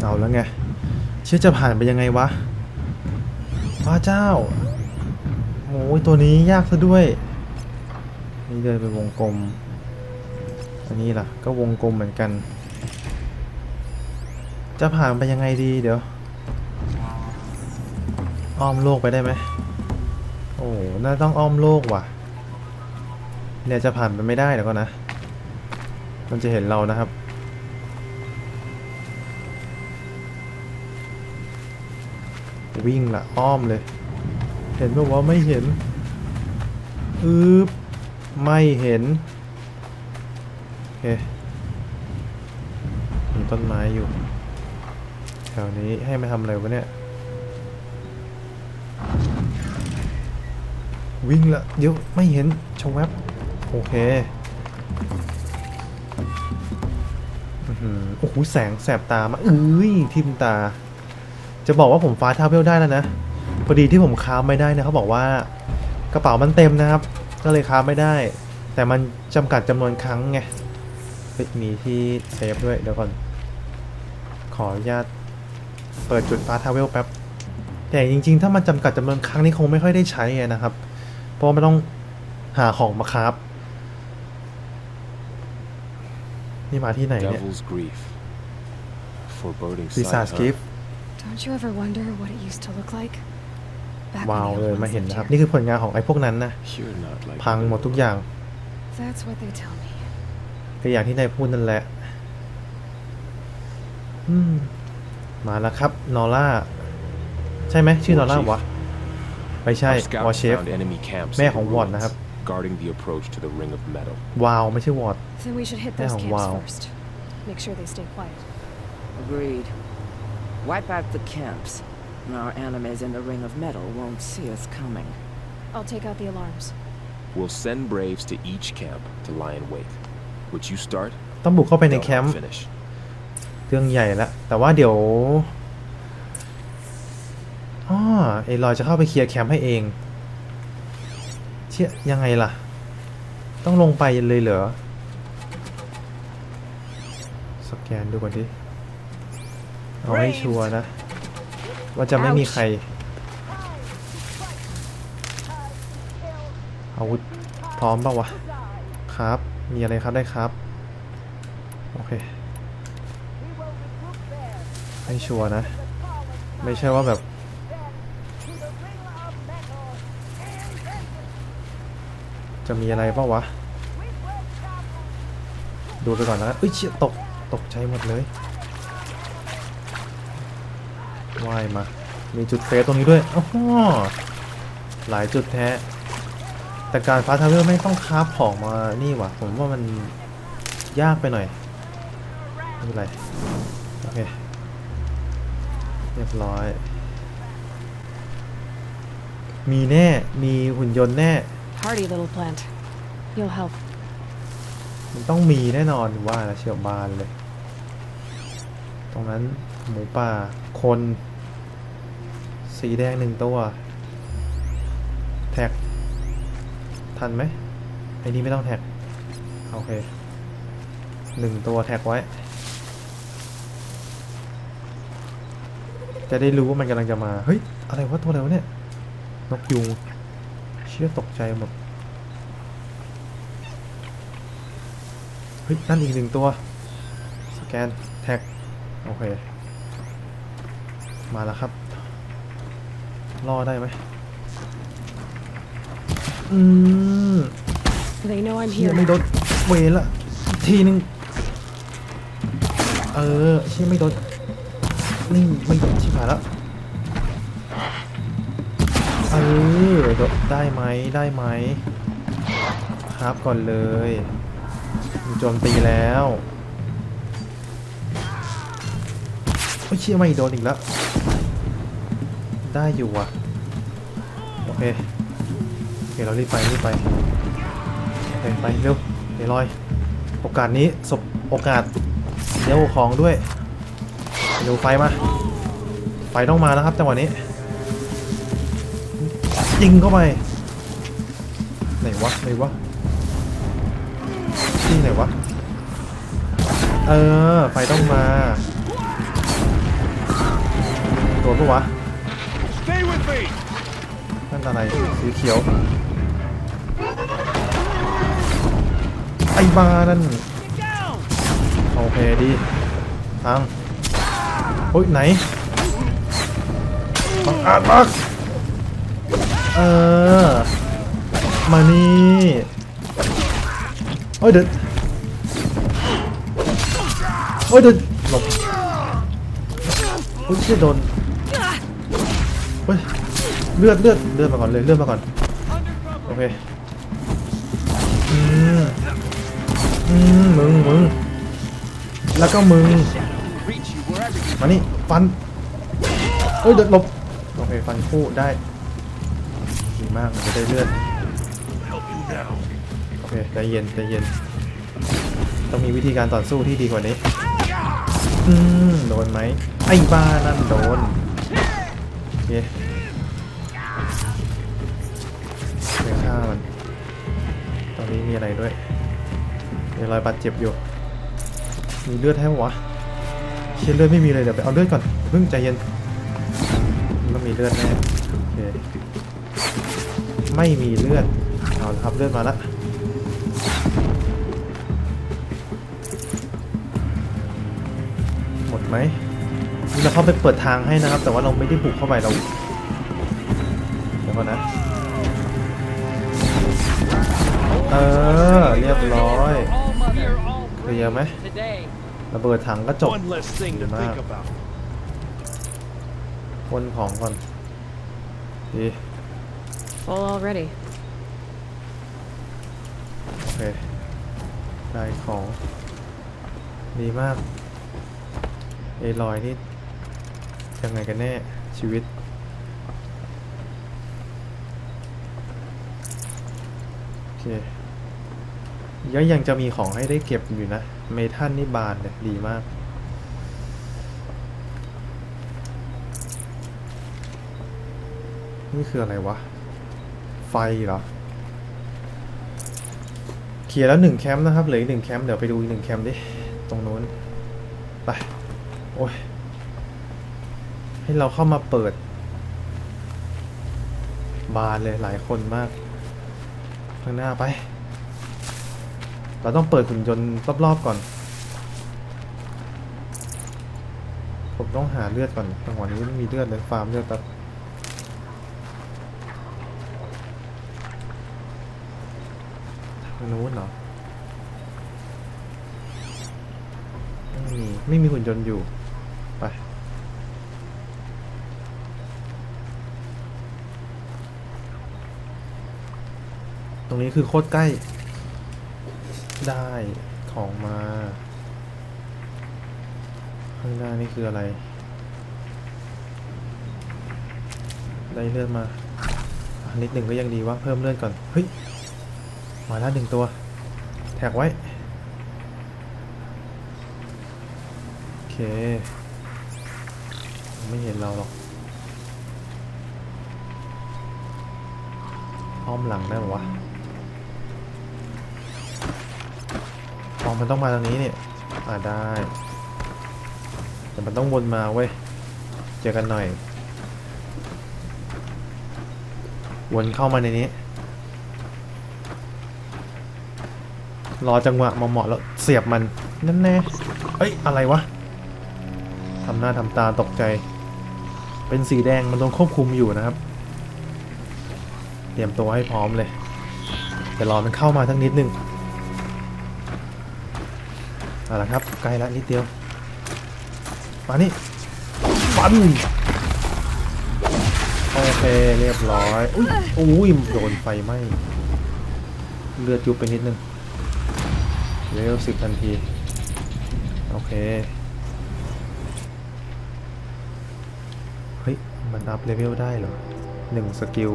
เอาแล้วไง เชื่อจะผ่านไปยังไงวะพระเจ้าโอ้ยตัวนี้ยากซะด้วย นี่เดินไปวงกลม อันนี้ล่ะ ก็วงกลมเหมือนกัน จะผ่านไปยังไงดีเดี๋ยว อ้อมโลกไปได้ไหม โอ้น่าต้องอ้อมโลกว่ะ เนี่ยจะผ่านไปไม่ได้เดี๋ยวก่อนนะ มันจะเห็นเรานะครับ วิ่งละอ้อมเลย เห็นบอกว่าไม่เห็นอึบไม่เห็นโอเคมีต้นไม้อยู่ แถวนี้ให้มาทำอะไรวะเนี่ย วิ่งละเดี๋ยวไม่เห็นชงแวบโอเคอือโอ้โหแสงแสบตามาเอ้ยทิมตา จะบอกว่าผมฟ้าทาเวลได้แล้วนะ พอดีที่ผมค้าไม่ได้นะเขาบอกว่ากระเป๋ามันเต็มนะครับ ก็เลยค้าไม่ได้ แต่มันจำกัดจำนวนครั้งไงเฮ้ยมีที่เซฟด้วยเดี๋ยวก่อน ขออนุญาตเปิดจุดฟ้าทาเวลแป๊บ แต่จริง ๆ ถ้ามันจำกัดจำนวนครั้งนี่คงไม่ค่อยได้ใช้อะนะครับ เพราะว่ามันต้องหาของมาครับ นี่มาที่ไหนเนี่ย Devil's Grief. Foreboding ปีศาจ sight, กิ huh? ฟ Don't you ever wonder what it used to look like? Back ว้าว when เล the ย old มา ones เห็น lived นะครับ here. นี่คือผลงานของไอ้พวกนั้นนะ You're not like พังหมดทุกอย่าง That's what they tell me. ก็อย่างที่นายพูดนั่นแหละอืมมาแล้วครับ นอร่า ใช่ไหมชื่อนอร่าวะ ไม่ใช่ Our วอ scouts เชฟ found enemy camps แม่ in the ของวอร์ดนะครับ ruins, guarding the approach to the Ring of Metal. วาว ไม่ใช่วอร์ด Then we should hit those Yeah, camps wow. first. Make sure they stay quiet. Agreed. Wipe out the camps. and Our enemies in the Ring of Metal won't see us coming. I'll take out the alarms. We'll send Braves to each camp to lie in wait. Which you start, ต้องบุกเข้าไปใน they'll แคม help ป์ finish. เรื่องใหญ่แล้วแต่ว่าเดี๋ยวอ๋อเอลอยจะเข้าไปเคลียร์แคมป์ให้เอง เชี่ยยังไงล่ะ ต้องลงไปเลยเหรอ สแกนดูก่อนดิ เอาให้ชัวร์นะ ว่าจะไม่มีใคร อาวุธพร้อมเปล่าวะ ครับ มีอะไรครับได้ครับ โอเค ให้ชัวร์นะ ไม่ใช่ว่าแบบจะมีอะไรเปล่าวะ ดูไปก่อนนะเอ้ยเชี่ยตก ตกใจหมดเลย ว่ายมา มีจุดเซฟตรงนี้ด้วยอ๋อหลายจุดแท้ แต่การฟ้าทาวเวอร์ไม่ต้องคราฟของมานี่ว่ะผมว่ามันยากไปหน่อยไม่เป็นไร โอเค เรียบร้อย มีแน่ มีหุ่นยนต์แน่ Hardy little plant. You'll help. มันต้องมีแน่นอนว่านะเชียวบานเลย ตรงนั้นหมูป่าคน สีแดงหนึ่งตัว แท็ก ทันไหมไอ้นี่ไม่ต้องแท็ก โอเคหนึ่งตัวแท็กไว้ จะได้รู้ว่ามันกำลังจะมา เฮ้ย อะไรวะตัวอะไรวะเนี่ย นกยูงเชื่อตกใจหมด เฮ้ย นั่นอีกหนึ่งตัว สแกน แท็ก โอเค มาแล้วครับ รอได้ไหมอืม They know I'm เชี่ย here. ไม่โดนเวรละอีกทีนึง เออเชี่ยไม่โดนนี่ไม่โดนชิบหายแล้วเออโดนได้ไหมได้ไหมครับก่อนเลยมีโจมตีแล้วโอ้ยเชี่ยไม่โดนอีกแล้ว ได้อยู่อะ โอเคโอเคเรารีบไปรีบไปโอเคไปเร็วเดี๋ยวลอย โอกาสนี้สบโอกาสเดี๋ยวของด้วยเร็วไฟมา ไฟต้องมาแล้วครับจังหวะนี้ยิงเข้าไปไหนวะไหนวะยิงไหนวะ เออ ไฟต้องมาโดนปะวะ อะไรสีเขียว ไอ้บ้านั่น โอเคดีทางโอ้ยไหนบังอาจมากเออ มานี่โอ้ยเด็ดโอ้ยเด็ดหลบโอ้ยเชี่ยโดนเฮ้ย เลือดเลือดเลือดมาก่อนเลยเลือดมาก่อนโอเคอืมอืมมึงมึงแล้วก็มึงมานี่ฟันเอ้ยเดือดลบโอเคฟันคู่ได้ดีมากมันจะได้เลือดโอเคใจเย็นใจเย็น ต้องมีวิธีการต่อสู้ที่ดีกว่านี้อืมโดนไหมไอ้บ้านั่นโดนโอเค ตอนนี้มีอะไรด้วย มีรอยบาดเจ็บอยู่ มีเลือดให้ปะวะเชียเลือดไม่มีเลยเดี๋ยวไปเอาเลือดก่อนเพิ่งใจเย็นต้องมีเลือดแน่โอเคไม่มีเลือดเอาละครับเลือดมาละหมดไหมนี่เราเข้าไปเปิดทางให้นะครับ แต่ว่าเราไม่ได้บุกเข้าไปเราเดี๋ยวก่อนนะ เออ เรียบร้อยเคลียร์ไหมระเบิดถังก็จบ One less thing to think about. คนของก่อนดี Full already. โอเค ได้ของ ดีมากเอลอยนี่ยังไงกันแน่ ชีวิต โอเค ยังยังจะมีของให้ได้เก็บอยู่นะ เมทัลนี่บานเลยดีมาก นี่คืออะไรวะ ไฟเหรอเคลียร์แล้วหนึ่งแคมป์นะครับเหลืออีกหนึ่งแคมป์เดี๋ยวไปดูอีกหนึ่งแคมป์ดิ ตรงนู้น ไป โอ้ย ให้เราเข้ามาเปิด บานเลยหลายคนมาก ข้างหน้าไป เราต้องเปิดหุ่นยนต์รอบๆก่อน ผมต้องหาเลือดก่อนจังหวะนี้ไม่มีเลือดเลยฟาร์มเลือดแบบทางนู้นเหรอไม่มีไม่มีหุ่นยนต์อยู่ ไปตรงนี้คือโคตรใกล้ ได้ของมา ข้างหน้านี่คืออะไร ได้เลือดมาอะนิดหนึ่งก็ยังดีว่าเพิ่มเลือดก่อน เฮ้ย มาแล้วหนึ่งตัว แท็กไว้ โอเค ไม่เห็นเราหรอก อ้อมหลังได้ปะวะ มันต้องมาทางนี้เนี่ยอ่าได้แต่มันต้องวนมาเว้ยเจอกันหน่อย วนเข้ามาในนี้ รอจังหวะเหมาะๆแล้วเสียบมันนั่นแน่เอ้ยอะไรวะทำหน้าทำตาตกใจ เป็นสีแดงมันโดนควบคุมอยู่นะครับ เตรียมตัวให้พร้อมเลยเดี๋ยวรอมันเข้ามาทั้งนิดนึง เอาละครับใกล้แล้วนิดเดียวมานี่ฟันโอเคเรียบร้อยอุ้ยอุ้ยโดนไฟไหมเลือดยุบไปนิดนึงเร็วสิบทันที โอเค เฮ้ย มันอัพเลเวลได้เหรอหนึ่งสกิล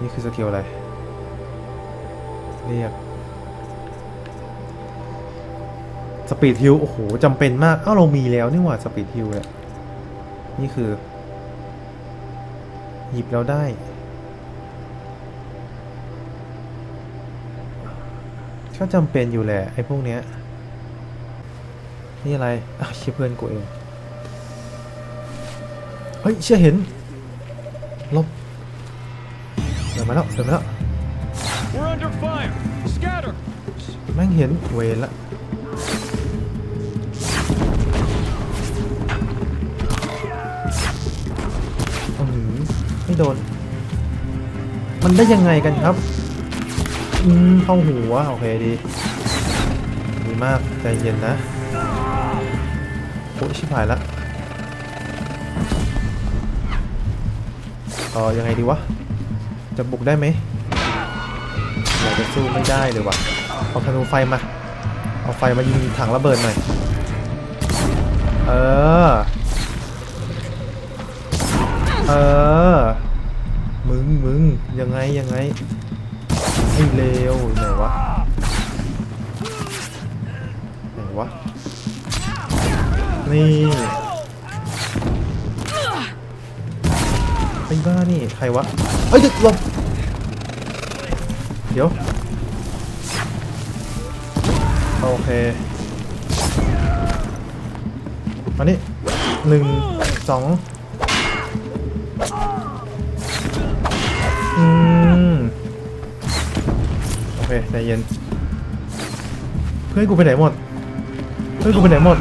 นี่คือสกิลอะไร เรียก สปีดฮิลโอ้โหจำเป็นมาก เอ้าเรามีแล้วนี่หว่าสปีดฮิลเนี่ยนี่คือ หยิบแล้วได้ ก็จำเป็นอยู่แหละ ไอ้พวกเนี้ย นี่อะไรอ้าวเชี่ยเพื่อนกูเองโอเฮ้ย เชื่อเห็นหลบ เดินมาแล้ว เดินมาแล้ว We're under fire. Scatter. แม่งเห็นเวรละ ไม่โดน มันได้ยังไงกันครับ อืมเข้าหัว โอเคดี ดีมาก ใจเย็นนะโอ้ยชิบหายละเออยังไงดีวะ จะบุกได้ไหมอยากจะสู้ไม่ได้เลยวะเอาธนูไฟมา เอาไฟมายิงถังระเบิดหน่อย เออ เออ มึงมึงยังไงยังไงไอ้เลวไหนวะไหนวะ นี่ไอ้บ้านี่ใครวะ เอ้ยเดี๋ยวหลบเดี๋ยว โอเคมานี่หนึ่งสอง อืมโอเคใจเย็น เพื่อนกูไปไหนหมด เพื่อนกูไปไหนหมด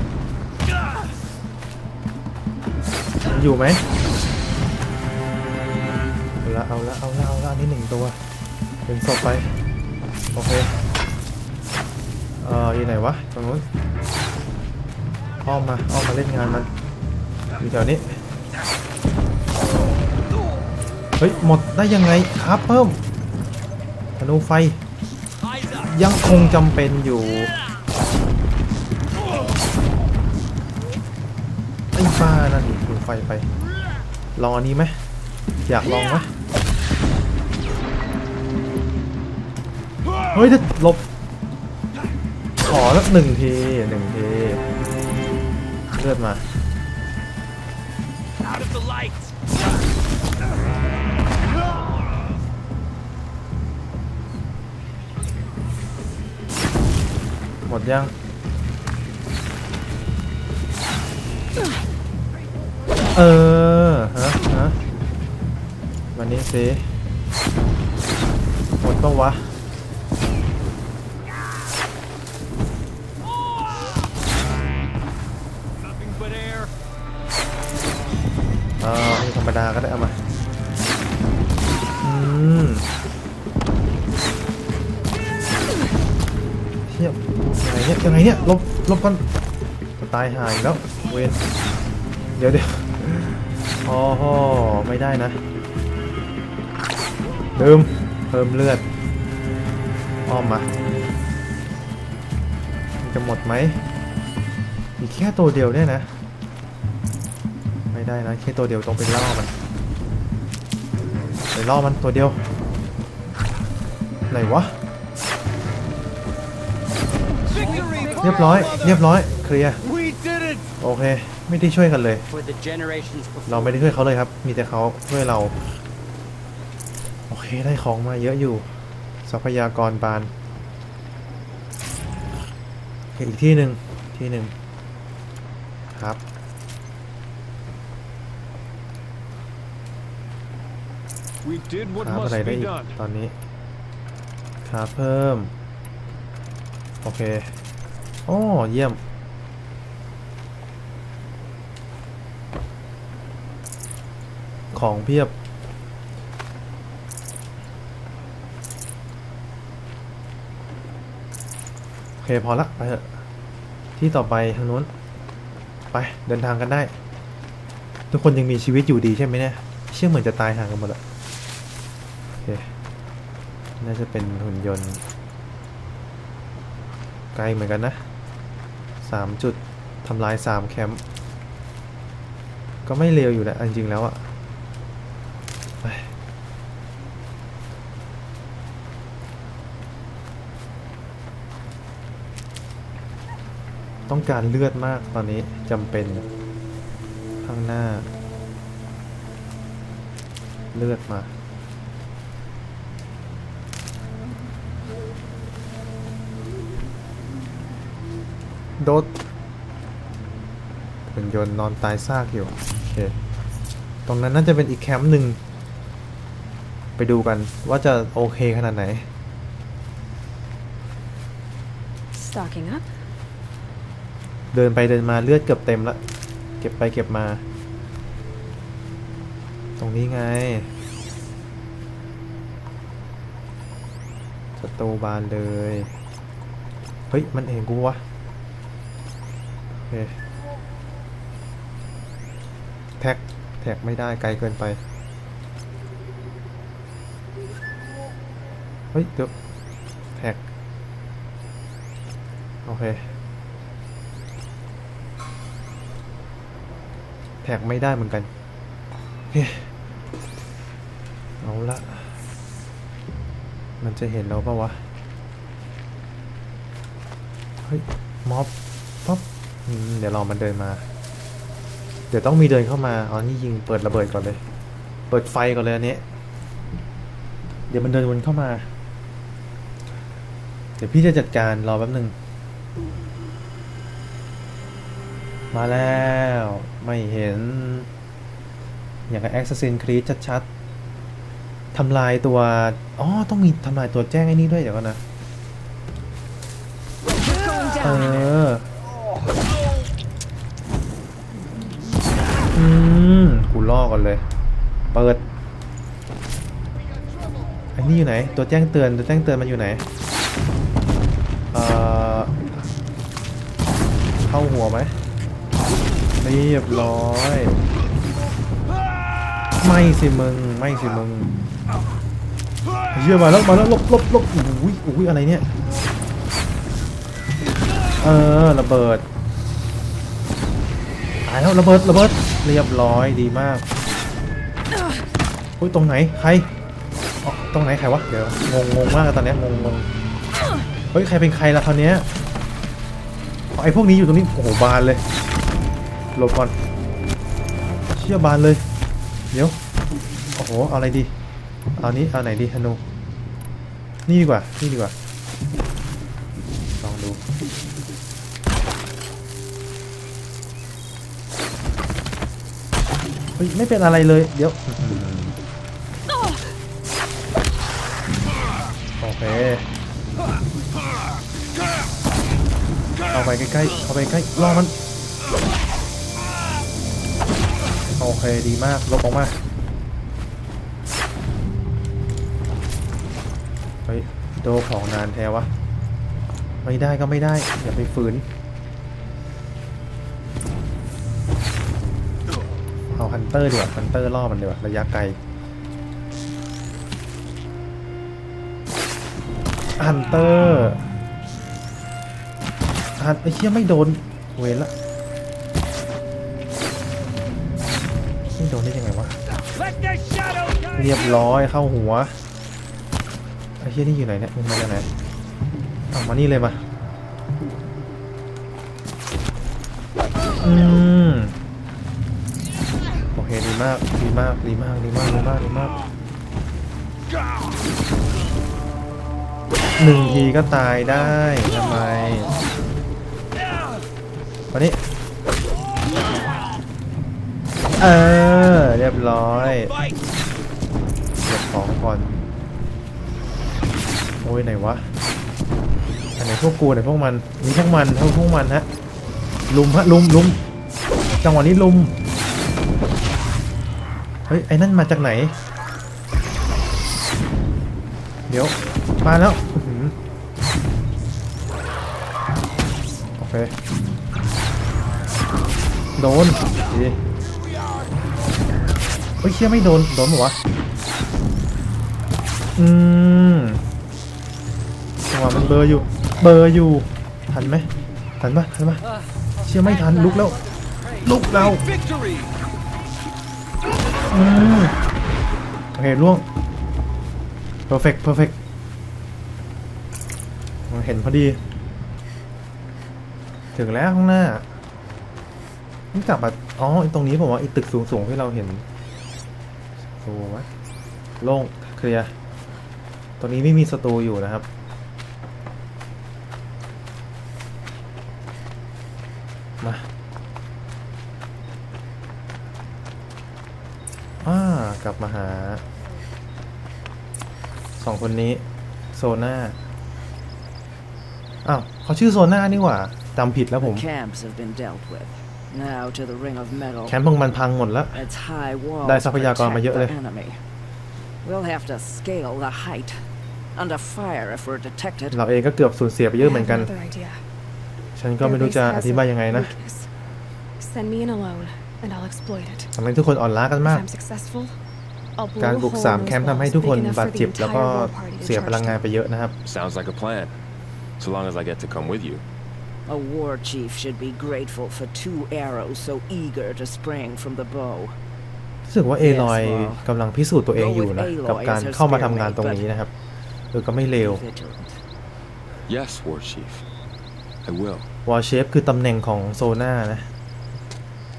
อยู่ไหมเอาละเอาละเอาละเอาละอันนี่หนึ่งตัว เป็นศพไป โอเค เอ่ออยู่ไหนวะตรงนู้นอ้อมมาอ้อมมาเล่นงานมันอยู่แถวนี้ เฮ้ย หมดได้ยังไงครับเพิ่มธนูไฟ ยังคงจำเป็นอยู่ไอ้บ้านั่นดูไฟไป ลองอันนี้ไหมอยากลองไหมเฮ้ยจะหลบ ขอสักหนึ่งทีหนึ่งทีเลือดมา Out of the light. หมดยังเออฮะฮะวันนี้สิหมดปะวะเอออันนี้ธรรมดาก็ได้เอามา อืม เนี่ยยังไงเนี่ยลบลบกันตายหายแล้วเวนเดี๋ยวเดี๋ยวโอ้โหไม่ได้นะลืมเพิ่มเลือดอ้อมมามจะหมดไหมอีกแค่ตัวเดียวเนี่ยนะ ไม่ได้นะแค่ตัวเดียวต้องไปล่อมันไปล่อมันตัวเดียวไหนวะ เรียบร้อย เรียบร้อย เคลียร์ โอเค ไม่ได้ช่วยกันเลย เราไม่ได้ช่วยเขาเลยครับ มีแต่เขาช่วยเรา โอเค ได้ของมาเยอะอยู่ ทรัพยากรบานอีกที่หนึ่งที่หนึ่งครับ ครับอะไรได้อีกตอนนี้ครับเพิ่ม โอเค โอ้เยี่ยม ของเพียบ โอเค พอละ ไปเถอะ ที่ต่อไปทางนู้น ไป เดินทางกันได้ ทุกคนยังมีชีวิตอยู่ดีใช่ไหมเนี่ย เชื่อเหมือนจะตายห่างกันหมดละโอเค น่าจะเป็นหุ่นยนต์ไกลเหมือนกันนะ สามจุดทำลายสามแคมป์ก็ไม่เลวอยู่แหละจริงๆแล้วอะต้องการเลือดมากตอนนี้จำเป็นข้างหน้า เลือดมา โดดหุ่นยนต์นอนตายซากอยู่ โอเครงนั้นน่าจะเป็นอีกแคมป์หนึ่ง ไปดูกันว่าจะโอเคขนาดไหน Stocking up? เดินไปเดินมาเลือดเกือบเต็มละ เก็บไปเก็บมา ตรงนี้ไงสตูบานเลย เฮ้ย มันเองกูวะโอ เคแท็กแท็กไม่ได้ไกลเกินไป เฮ้ยเดี๋ยวแท็ก โอเค แท็กไม่ได้เหมือนกัน เอาละ มันจะเห็นเราปะวะ เฮ้ย ม็อบ ป๊อบ เดี๋ยวรอมันเดินมา เดี๋ยวต้องมีเดินเข้ามาอ๋อนี่ยิงเปิดระเบิดก่อนเลย เปิดไฟก่อนเลยอันนี้ เดี๋ยวมันเดินวนเข้ามา เดี๋ยวพี่จะจัดการรอแป๊บหนึ่งมาแล้วไม่เห็น อย่างกับ Assassin's Creed ชัดๆทำลายตัว อ๋อ ต้องมีทำลายตัวแจ้งไอ้นี่ด้วยเดี๋ยวก่อนนะ เออ กูล่อก่อนเลย เปิดไอ้นี่อยู่ไหน ตัวแจ้งเตือน ตัวแจ้งเตือนมันอยู่ไหน เอ่อ เข้าหัวไหมเรียบร้อย ไม่สิมึง ไม่สิมึงเยี่ยมาแล้วมาแล้วลบลบลบอุ้ยอุ้ยอะไรเนี่ย เออระเบิดตายแล้วระเบิดระเบิด เรียบร้อยดีมากอุ้ยตรงไหนใครตรงไหนใครวะเดี๋ยวงงงงมากตอนเนี้ยงงงงเฮ้ยใครเป็นใครล่ะคราวเนี้ยอ๋อไอพวกนี้อยู่ตรงนี้โอ้โหบานเลยหลบก่อนเชี่ยบานเลยเดี๋ยวโอ้โหเอาอะไรดีเอานี้เอาไหนดีธนูนี่ดีกว่านี่ดีกว่าลองดู ฮ้ยไม่เป็นอะไรเลย เดี๋ยว โอเคเอาไปใกล้ๆเอาไปใกล้รอมัน โอเคดีมากลบออกมาเฮ้ยโดของนานแท้วะ ไม่ได้ก็ไม่ได้ อย่าไปฝืน เตอร์ดีกว่าฮันเตอร์ล่อมันดีกว่าระยะไกลฮันเตอร์ฮันไอ้เชี่ยไม่โดนเวรละไม่โดนได้ยังไงวะเรียบร้อยเข้าหัวไอ้เฮียนี่อยู่ไหนเนี่ยมึงมาจากไหนเอามานี่เลยมาอืม ดีมากดีมากดีมากดีมากดีมากดีมากหนึ่งทีก็ตายได้ทำไมมานี่เออเรียบร้อยเก็บของก่อนโอ้ยไหนวะอันไหนพวกกูไหนพวกมันมีพวกมันเท่าพวกมันฮะลุมฮะลุมลุมจังหวะนี้ลุม ฮ้ย ไอ้นั่นมาจากไหน เดี๋ยว มาแล้วโอเค โดนดีเฮ้ยเชี่ยไม่โดน โดนปะวะ อืมจังหวะมันเบอร์อยู่ เบอร์อยู่ ทันไหม ทันปะทันปะเชื่อไม่ทันลุกแล้ว ลุกแล้ว อืมโอเคล่วง perfect perfect เห็นพอดี ถึงแล้วข้างหน้านี่กลับมาอ๋อตรงนี้ผมว่าอ้ตึกสูงๆที่เราเห็นโซ่ไหมโล่งเคลียร์ตรงนี้ไม่มีศัตรูอยู่นะครับ มา กลับมาหาสองคนนี้โซน่าอ้าวเขาชื่อโซน่านี่หว่าจำผิดแล้วผม The camps have been dealt with. Now to the ring of metal. แคมป์พวกมันพังหมดแล้ว Its high walls ได้ทรัพยากรมาเยอะเลย protect the enemy. We'll have to scale the height. Under fire if we're detected. เราเองก็เกือบสูญเสียไปเยอะ I เหมือนกัน have another idea. ฉันก็ไม่รู้ Their จะ base อ has ธิบาย a ยังไงนะ weakness. Send me in alone, and I'll exploit it. ทำให้ทุกคนอ่อนล้ากัน If มาก I'm successful, I'll blow การ a บุก hole สาม in แค those มป์ทำให้ walls ทุกคน big enough บาด for the เจ็บแล้วก็ entire war party to เสียพ charge ลังงาน down. ไปเยอะนะครับ Sounds like a plan. So long as I get to come with you. A war chief should be grateful for two arrows so eager to spring from the bow. รู้สึกว่าเอลอย Yes, well, กำลังพิสูจน์ตัวเองอยู่นะ go with Aloy กับการ as her เข้ามาทำงาน spearmate, ตรงนี้นะครับเออก็ไม่เลว Be vigilant. Yes, War Chief. I will. วอลเชฟคือตำแหน่งของโซน่านะ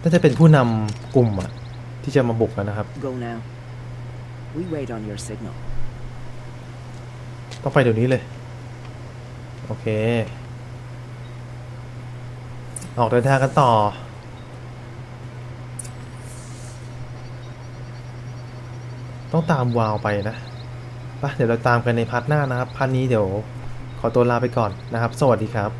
น่าจะเป็นผู้นำกลุ่มอะที่จะมาบุกกันนะครับ Go now. We wait on your signal. ต้องไปเดี๋ยวนี้เลย โอเค ออกเดินทางกันต่อ ต้องตามวาวไปนะไปเดี๋ยวเราตามกันในพาร์ทหน้านะครับ พาร์ทนี้เดี๋ยวขอตัวลาไปก่อนนะครับ สวัสดีครับ